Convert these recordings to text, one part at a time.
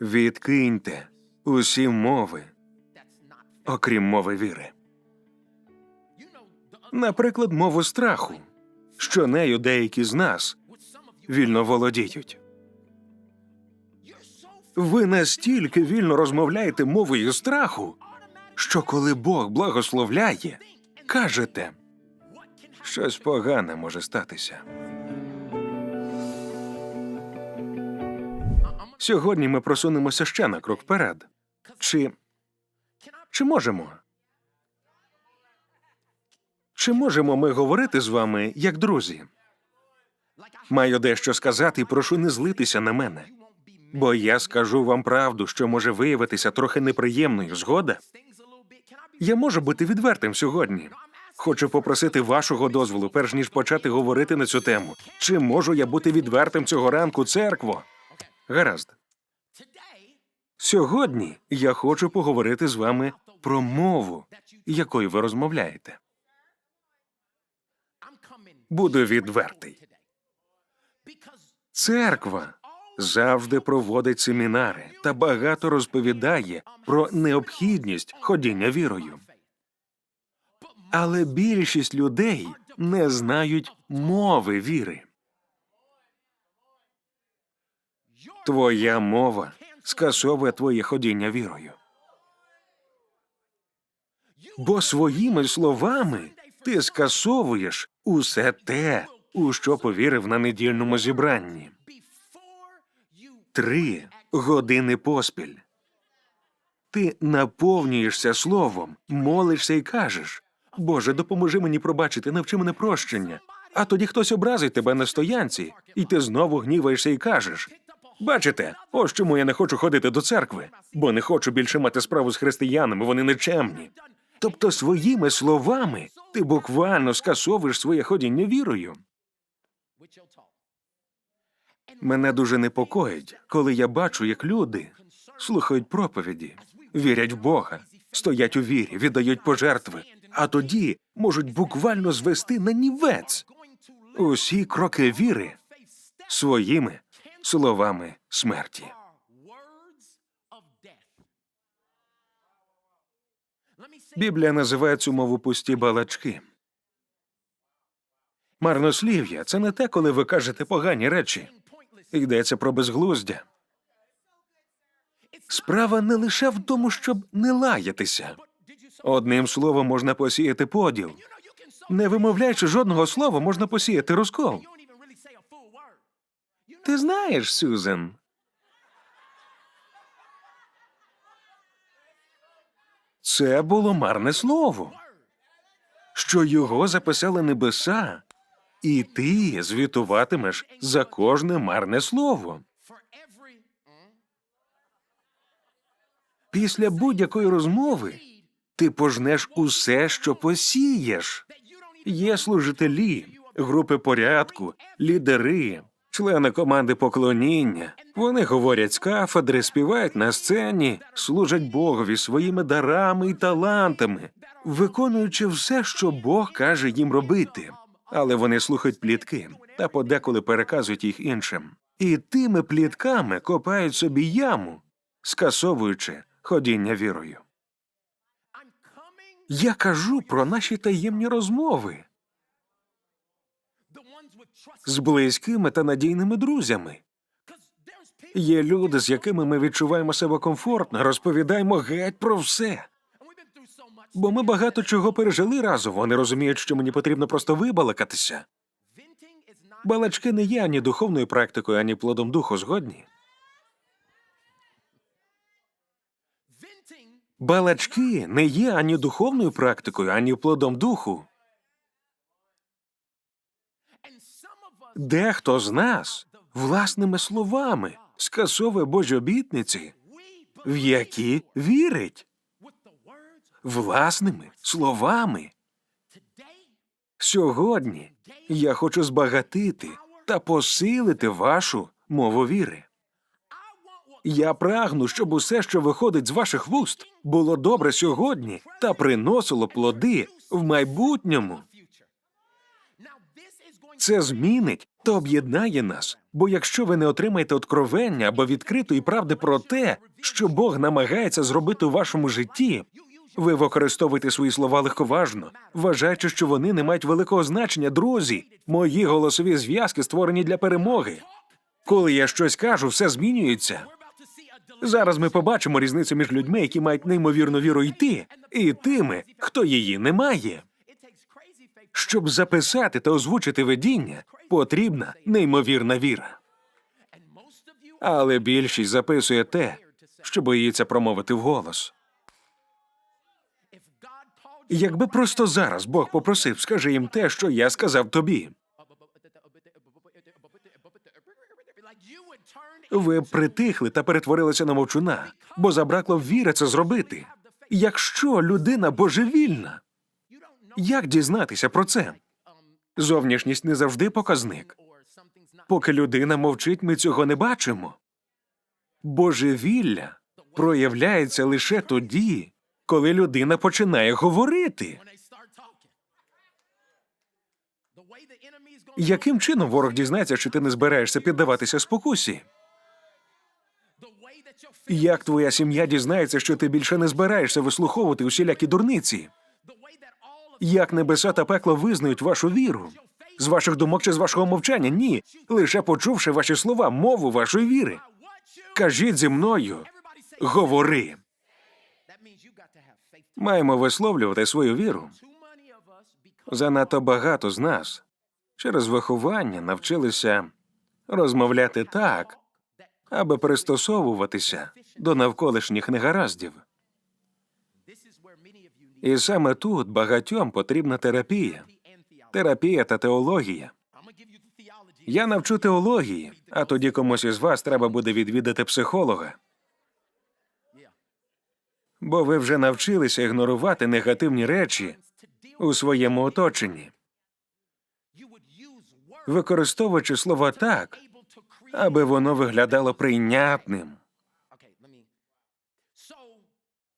Відкиньте усі мови, окрім мови віри. Наприклад, мову страху, що нею деякі з нас вільно володіють. Ви настільки вільно розмовляєте мовою страху, що коли Бог благословляє, кажете, щось погане може статися. Сьогодні ми просунемося ще на крок вперед. Чи, чи можемо? Чи можемо ми говорити з вами як друзі? Маю дещо сказати і прошу не злитися на мене. Бо я скажу вам правду, що може виявитися трохи неприємною згода. Я можу бути відвертим сьогодні. Хочу попросити вашого дозволу, перш ніж почати говорити на цю тему. Чи можу я бути відвертим цього ранку, церкво? Гаразд. Сьогодні я хочу поговорити з вами про мову, якою ви розмовляєте. Буду відвертий. Церква завжди проводить семінари та багато розповідає про необхідність ходіння вірою. Але більшість людей не знають мови віри. Твоя мова скасовує твоє ходіння вірою. Бо своїми словами ти скасовуєш усе те, у що повірив на недільному зібранні. Три години поспіль. Ти наповнюєшся словом, молишся і кажеш Боже, допоможи мені пробачити, навчи мене прощення. А тоді хтось образить тебе на стоянці, і ти знову гніваєшся і кажеш Бачите, ось чому я не хочу ходити до церкви, бо не хочу більше мати справу з християнами, вони нечемні. Тобто своїми словами ти буквально скасовуєш своє ходіння вірою. Мене дуже непокоїть, коли я бачу, як люди слухають проповіді, вірять в Бога, стоять у вірі, віддають пожертви, а тоді можуть буквально звести на нівець усі кроки віри своїми словами смерті. Біблія називає цю мову пусті балачки. Марнослів'я це не те, коли ви кажете погані речі. Йдеться про безглуздя. Справа не лише в тому, щоб не лаятися. Одним словом можна посіяти поділ. Не вимовляючи жодного слова, можна посіяти розкол. Ти знаєш, Сюзен. Це було марне слово, що його записали небеса, і ти звітуватимеш за кожне марне слово. Після будь-якої розмови ти пожнеш усе, що посієш. Є служителі, групи порядку, лідери, члени команди поклоніння. Вони говорять з кафедри, співають на сцені, служать Богові своїми дарами і талантами, виконуючи все, що Бог каже їм робити. Але вони слухають плітки та подеколи переказують їх іншим. І тими плітками копають собі яму, скасовуючи ходіння вірою. Я кажу про наші таємні розмови з близькими та надійними друзями. Є люди, з якими ми відчуваємо себе комфортно, розповідаємо геть про все. Бо ми багато чого пережили разом. Вони розуміють, що мені потрібно просто вибалакатися. Балачки не є ані духовною практикою, ані плодом духу згодні. Балачки не є ані духовною практикою, ані плодом духу. Дехто з нас власними словами скасовує Божі обітниці, в які вірить власними словами. Сьогодні я хочу збагатити та посилити вашу мову віри. Я прагну, щоб усе, що виходить з ваших вуст, було добре сьогодні та приносило плоди в майбутньому. Це змінить просто об'єднає нас. Бо якщо ви не отримаєте откровення або відкритої правди про те, що Бог намагається зробити у вашому житті, ви використовуєте свої слова легковажно, вважаючи, що вони не мають великого значення. Друзі, мої голосові зв'язки створені для перемоги. Коли я щось кажу, все змінюється. Зараз ми побачимо різницю між людьми, які мають неймовірну віру йти, і тими, хто її не має. Щоб записати та озвучити видіння, потрібна неймовірна віра. Але більшість записує те, що боїться промовити вголос. Якби просто зараз Бог попросив, скажи їм те, що я сказав тобі. Ви притихли та перетворилися на мовчуна, бо забракло віри це зробити. Якщо людина божевільна, як дізнатися про це? Зовнішність не завжди показник. Поки людина мовчить, ми цього не бачимо. Божевілля проявляється лише тоді, коли людина починає говорити. Яким чином ворог дізнається, що ти не збираєшся піддаватися спокусі? Як твоя сім'я дізнається, що ти більше не збираєшся вислуховувати усілякі дурниці? Як небеса та пекло визнають вашу віру? З ваших думок чи з вашого мовчання? Ні. Лише почувши ваші слова, мову вашої віри. Кажіть зі мною, говори. Маємо висловлювати свою віру. Занадто багато з нас через виховання навчилися розмовляти так, аби пристосовуватися до навколишніх негараздів. І саме тут багатьом потрібна терапія, терапія та теологія. Я навчу теології, а тоді комусь із вас треба буде відвідати психолога. Бо ви вже навчилися ігнорувати негативні речі у своєму оточенні, використовуючи слова так, аби воно виглядало прийнятним.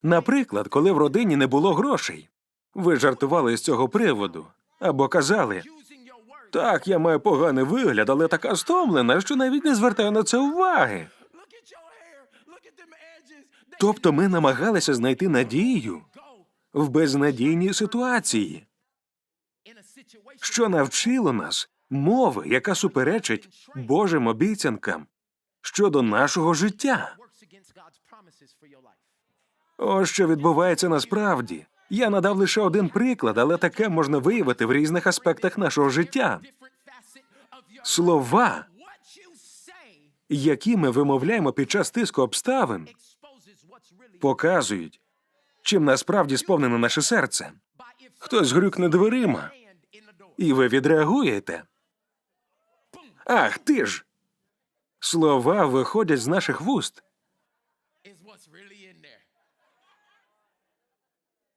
Наприклад, коли в родині не було грошей, ви жартували з цього приводу або казали так, я маю поганий вигляд, але така стомлена, що навіть не звертаю на це уваги. Тобто ми намагалися знайти надію в безнадійній ситуації, що навчило нас мови, яка суперечить Божим обіцянкам щодо нашого життя. Ось що відбувається насправді. Я надав лише один приклад, але таке можна виявити в різних аспектах нашого життя. Слова, які ми вимовляємо під час тиску обставин, показують, чим насправді сповнене наше серце. Хтось грюкне дверима, і ви відреагуєте. Ах ти ж! Слова виходять з наших вуст.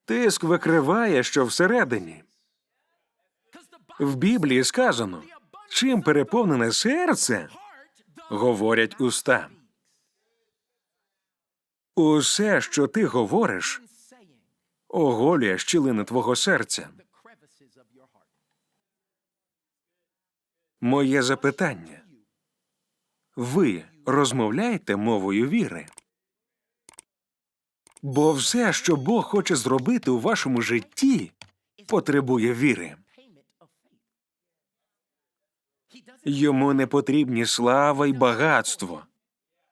Тиск викриває, що всередині. В Біблії сказано, чим переповнене серце, говорять уста. Усе, що ти говориш, оголює щілини твого серця. Моє запитання. Ви розмовляєте мовою віри? Бо все, що Бог хоче зробити у вашому житті, потребує віри. Йому не потрібні слава й багатство.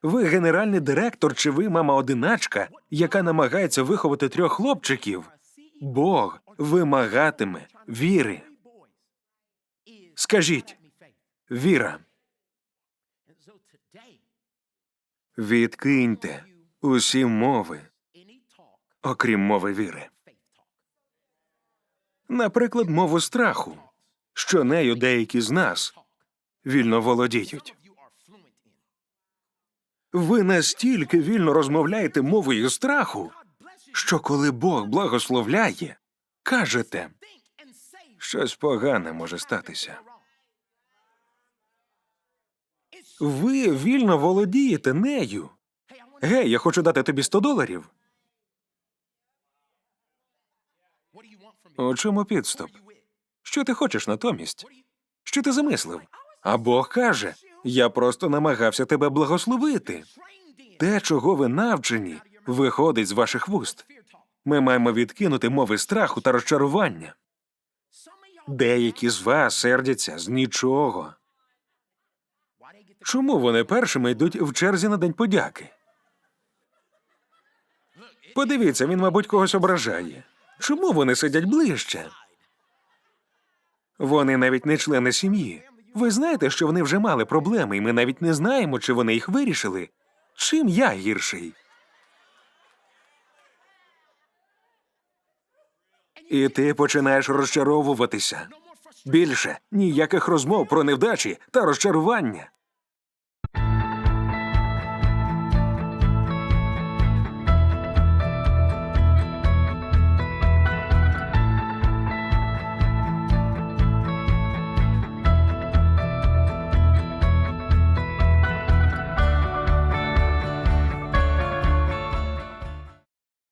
Ви генеральний директор чи ви мама одиначка, яка намагається виховати трьох хлопчиків. Бог вимагатиме віри. Скажіть віра. Відкиньте усі мови, окрім мови віри. Наприклад, мову страху, що нею деякі з нас вільно володіють. Ви настільки вільно розмовляєте мовою страху, що коли Бог благословляє, кажете, щось погане може статися. Ви вільно володієте нею. Гей, я хочу дати тобі 100 доларів. У чому підступ? Що ти хочеш натомість? Що ти замислив? А Бог каже: я просто намагався тебе благословити. Те, чого ви навчені, виходить з ваших вуст. Ми маємо відкинути мови страху та розчарування. Деякі з вас сердяться з нічого. Чому вони першими йдуть в черзі на День подяки? Подивіться, він, мабуть, когось ображає. Чому вони сидять ближче? Вони навіть не члени сім'ї. Ви знаєте, що вони вже мали проблеми, і ми навіть не знаємо, чи вони їх вирішили. Чим я гірший? І ти починаєш розчаровуватися. Більше ніяких розмов про невдачі та розчарування.